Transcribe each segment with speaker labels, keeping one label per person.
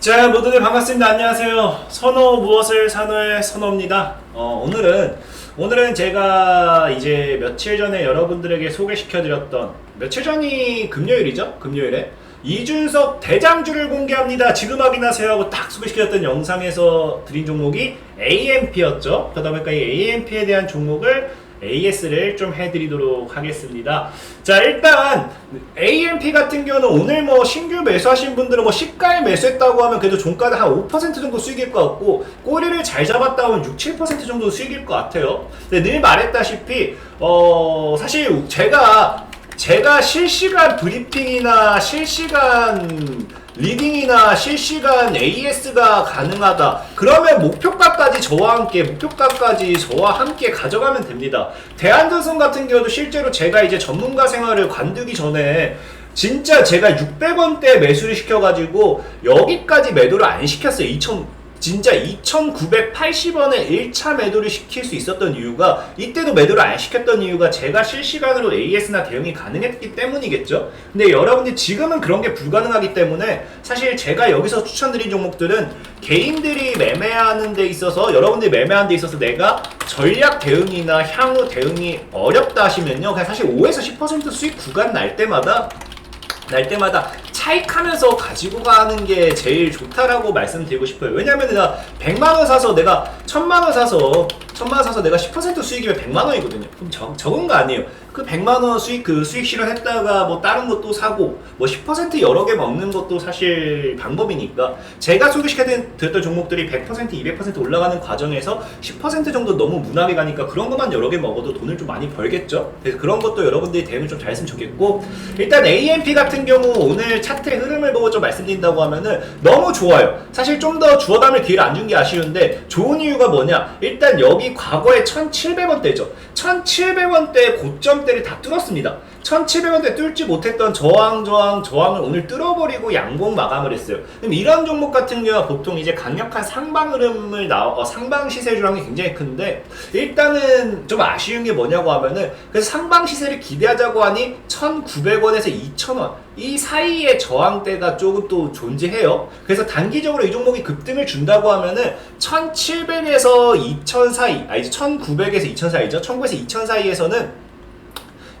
Speaker 1: 자 모두들 반갑습니다. 안녕하세요. 선호 무엇을 산호의 선호입니다. 어, 오늘은 오늘은 제가 이제 며칠 전에 여러분들에게 소개시켜 드렸던 며칠 전이 금요일이죠? 금요일에? 이준석 대장주를 공개합니다. 지금 확인하세요 하고 딱 소개시켜드렸던 영상에서 드린 종목이 AMP였죠? 그러다 보니까 이 AMP에 대한 종목을 AS를 좀 해드리도록 하겠습니다. 자, 일단 AMP 같은 경우는 오늘 뭐 신규 매수하신 분들은 뭐 시가에 매수했다고 하면 그래도 종가는 한 5% 정도 수익일 것 같고 꼬리를 잘 잡았다 하면 6, 7% 정도 수익일 것 같아요. 근데 늘 말했다시피 어 사실 제가 제가 실시간 브리핑이나 실시간 리딩이나 실시간 AS가 가능하다. 그러면 목표가까지 저와 함께 목표가까지 저와 함께 가져가면 됩니다. 대한전선 같은 경우도 실제로 제가 이제 전문가 생활을 관두기 전에 진짜 제가 600원대 매수를 시켜가지고 여기까지 매도를 안 시켰어요. 2000 진짜 2,980원에 1차 매도를 시킬 수 있었던 이유가 이때도 매도를 안 시켰던 이유가 제가 실시간으로 AS나 대응이 가능했기 때문이겠죠. 근데 여러분들 지금은 그런 게 불가능하기 때문에 사실 제가 여기서 추천드린 종목들은 개인들이 매매하는 데 있어서 여러분들이 매매하는 데 있어서 내가 전략 대응이나 향후 대응이 어렵다 하시면요. 그냥 사실 5에서 10% 수익 구간 날 때마다 날 때마다 차익하면서 가지고 가는 게 제일 좋다라고 말씀드리고 싶어요. 왜냐면 내가 100만 원 사서 내가 1000만 원 사서 1000만 원 사서 내가 10% 수익이면 100만 원이거든요. 그럼 적, 적은 거 아니에요. 그 100만 원 수익 그 수익 실현했다가 뭐 다른 것도 사고 뭐 10% 여러 개 먹는 것도 사실 방법이니까 제가 소개시켜드렸던 종목들이 100% 200% 올라가는 과정에서 10% 정도 너무 무난하게 가니까 그런 것만 여러 개 먹어도 돈을 좀 많이 벌겠죠. 그래서 그런 것도 여러분들이 대응을 좀 잘 했으면 좋겠고 일단 AMP 같은 경우 오늘 차트의 흐름을 보고 좀 말씀드린다고 하면은 너무 좋아요. 사실 좀 더 주워 담을 기회를 안 준 게 아쉬운데 좋은 이유가 뭐냐? 일단 여기 과거에 1,700원대죠. 1,700원대 고점 대를 다 뚫었습니다. 1,700원대 뚫지 못했던 저항, 저항, 저항을 오늘 뚫어버리고 양봉 마감을 했어요. 그럼 이런 종목 같은 경우가 보통 이제 강력한 상방 흐름을 나, 어, 상방 시세 주랑이 굉장히 큰데 일단은 좀 아쉬운 게 뭐냐고 하면은 그래서 상방 시세를 기대하자고 하니 1,900원에서 2,000원 이 사이에 저항대가 조금 또 존재해요. 그래서 단기적으로 이 종목이 급등을 준다고 하면은 1,700에서 2,000 사이, 아 이제 1,900에서 2,000 사이죠. 1,900에서 2,000 사이에서는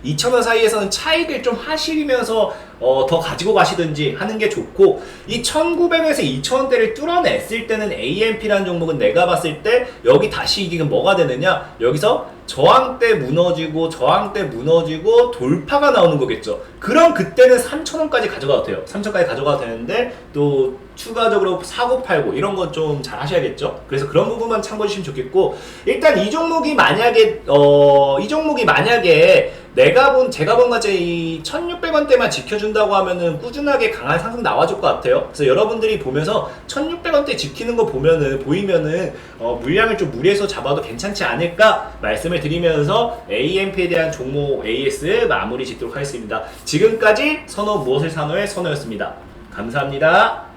Speaker 1: 2,000원 사이에서는 차익을 좀 하시면서 어, 더 가지고 가시든지 하는 게 좋고 이 1,900에서 2,000원대를 뚫어냈을 때는 AMP라는 종목은 내가 봤을 때 여기 다시 이게 뭐가 되느냐 여기서 저항대 무너지고 저항대 무너지고 돌파가 나오는 거겠죠. 그럼 그때는 3,000원까지 가져가도 돼요. 3,000원까지 가져가도 되는데 또 추가적으로 사고 팔고 이런 건 좀 잘 하셔야겠죠. 그래서 그런 부분만 참고해 주시면 좋겠고 일단 이 종목이 만약에 어, 이 종목이 만약에 내가 본 제가 본 것처럼 이 1,600원대만 지켜준다고 하면은 꾸준하게 강한 상승 나와줄 것 같아요. 그래서 여러분들이 보면서 1,600원대 지키는 거 보면은 보이면은 어, 물량을 좀 무리해서 잡아도 괜찮지 않을까 말씀을 드리면서 AMP에 대한 종목 AS 마무리 짓도록 하겠습니다. 지금까지 선호 무엇을 산호의 선호였습니다. 감사합니다.